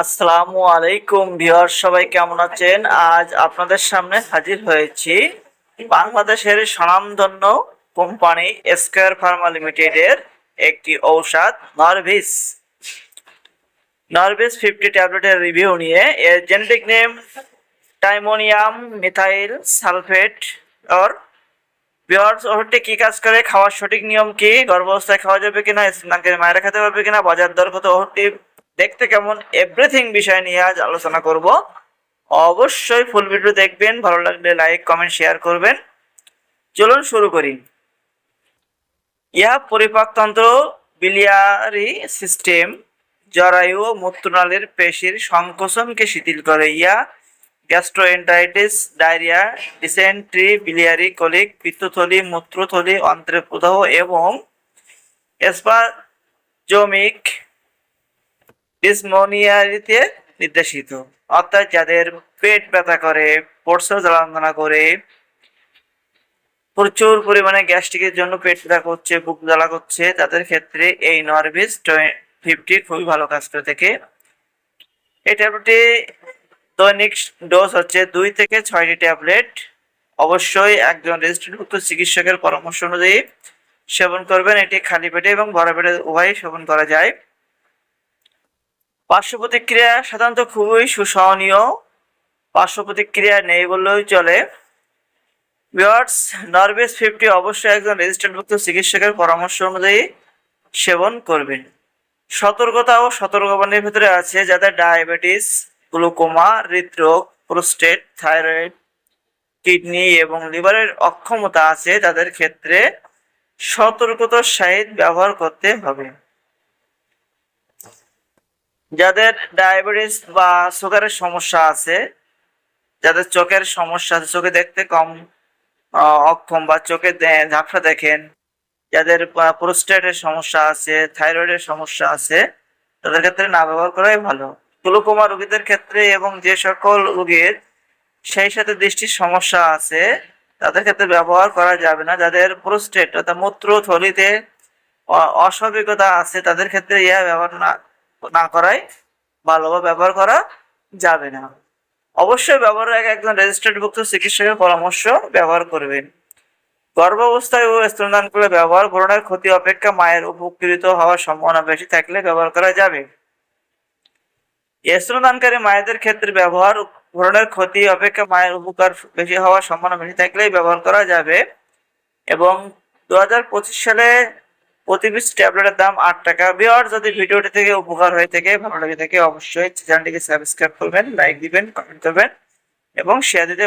আসসালামু আলাইকুম ভিউয়ার সবাই কেমন আছেন? আজ আপনাদের সামনে হাজির হয়েছি বাংলাদেশের স্বনামধন্য কোম্পানি স্কয়ার ফার্মা লিমিটেডের একটি ঔষধ, নরভিস। নরভিস ফিফটি ট্যাবলেটের রিভিউ নিয়ে এর genetic name timonium methyl sulphate. Or বিয়ার্স ওষুধটি কি কাজ করে? খাওয়ার সঠিক নিয়ম কি? গর্ভাবস্থায় খাওয়া যাবে কিনা? স্নানকে মায়েরা খেতে পারবে কিনা? বাজার দর কত? ওষুধটি দেখতে কেমন? এভরিথিং বিষয় নিয়ে আজ আলোচনা করব। অবশ্যই ফুল ভিডিও দেখবেন, ভালো লাগলে লাইক কমেন্ট শেয়ার করবেন। চলুন শুরু করি। ইহা পরিপাকতন্ত্র বিলিয়ারি সিস্টেম জরায়ু মূত্রনালীর পেশির সংকোচনকে শিথিল করে। ইয়া gastroenteritis diarrhoea dysentery biliary colic পিত্তথলি, মূত্রথলি অন্ত্রের প্রদাহ এবং এসপাজমিক ডিসমোনিয়ারিতে নির্দেশিত। অর্থাৎ যাদের পেট ব্যথা করে প্রস্রাব জ্বালাতনা করে, প্রচুর পরিমাণে গ্যাস্ট্রিকের জন্য পেট ব্যথা করছে, বুক জ্বালা করছে, তাদের ক্ষেত্রে এই নরভিস ফিফটি খুবই ভালো কাজ করে থাকে। এই ট্যাবলেটটি দৈনিক ডোজ হচ্ছে দুই থেকে ছয়টি ট্যাবলেট। অবশ্যই একজন রেজিস্ট্রেডভুক্ত চিকিৎসকের পরামর্শ অনুযায়ী সেবন করবেন। এটি খালি পেটে এবং ভরা পেটে উভয়ই সেবন করা যায়। পার্শ্ব প্রতিক্রিয়া সাধারণত খুবই সুসহনীয়। পার্শ্ব প্রতিক্রিয়া নেই বললেই চলে। ভিওয়ার্স নরবেস ফিফটি অবশ্যই একজন রেজিস্ট্রেডভুক্ত চিকিৎসকের পরামর্শ অনুযায়ী সেবন করবেন। সতর্কতা ও সতর্কবাণীর ভিতরে আছে যাদের ডায়াবেটিস, গ্লুকোমা, হৃদরোগ, প্রোস্টেট, থাইরয়েড, কিডনি এবং লিভারের অক্ষমতা আছে তাদের ক্ষেত্রে সতর্কতার সহিত ব্যবহার করতে হবে। যাদের ডায়াবেটিস বা সুগারের সমস্যা আছে, যাদের চোখের সমস্যা আছে, চোখে দেখতে কম অক্ষম বা চোখে ঝাপসা দেখেন, যাদের প্রোস্টেটের সমস্যা আছে থাইরয়েডের সমস্যা আছে, তাদের ক্ষেত্রে না ব্যবহার করাই ভালো। গ্লুকোমা রোগীদের ক্ষেত্রে এবং যে সকল রোগীর সেই সাথে দৃষ্টির সমস্যা আছে, তাদের ক্ষেত্রে ব্যবহার করা যাবে না। যাদের প্রোস্টেট অর্থাৎ মূত্র থলিতে অস্বাভাবিকতা আছে, তাদের ক্ষেত্রে ইহা ব্যবহার না করাই ভালো বা ব্যবহার করা যাবে না। অবশ্যই ব্যবহারের আগে একজন রেজিস্টার্ডভুক্ত চিকিৎসকের পরামর্শ ব্যবহার করবেন। গর্ভাবস্থায় ও করে ব্যবহার ভ্রূণের ক্ষতি অপেক্ষা মায়ের উপকৃত হওয়ার সম্ভাবনা বেশি থাকলে ব্যবহার করা যাবে। স্তনদানকারী মায়েদের ক্ষেত্রে ব্যবহার ভ্রূণের ক্ষতি অপেক্ষা মায়ের উপকার বেশি হওয়ার সম্ভাবনা বেশি থাকলেই ব্যবহার করা যাবে। এবং দু হাজার পঁচিশ সালে প্রতি পিস ট্যাবলেটের দাম আট টাকা বিয়ার যদি ভিডিওটি থেকে উপকার হয়ে থাকে, ভালো লাগে থাকে, অবশ্যই চ্যানেলটিকে সাবস্ক্রাইব করবেন, লাইক দিবেন কমেন্ট করবেন, এবং শেয়ার দিতে।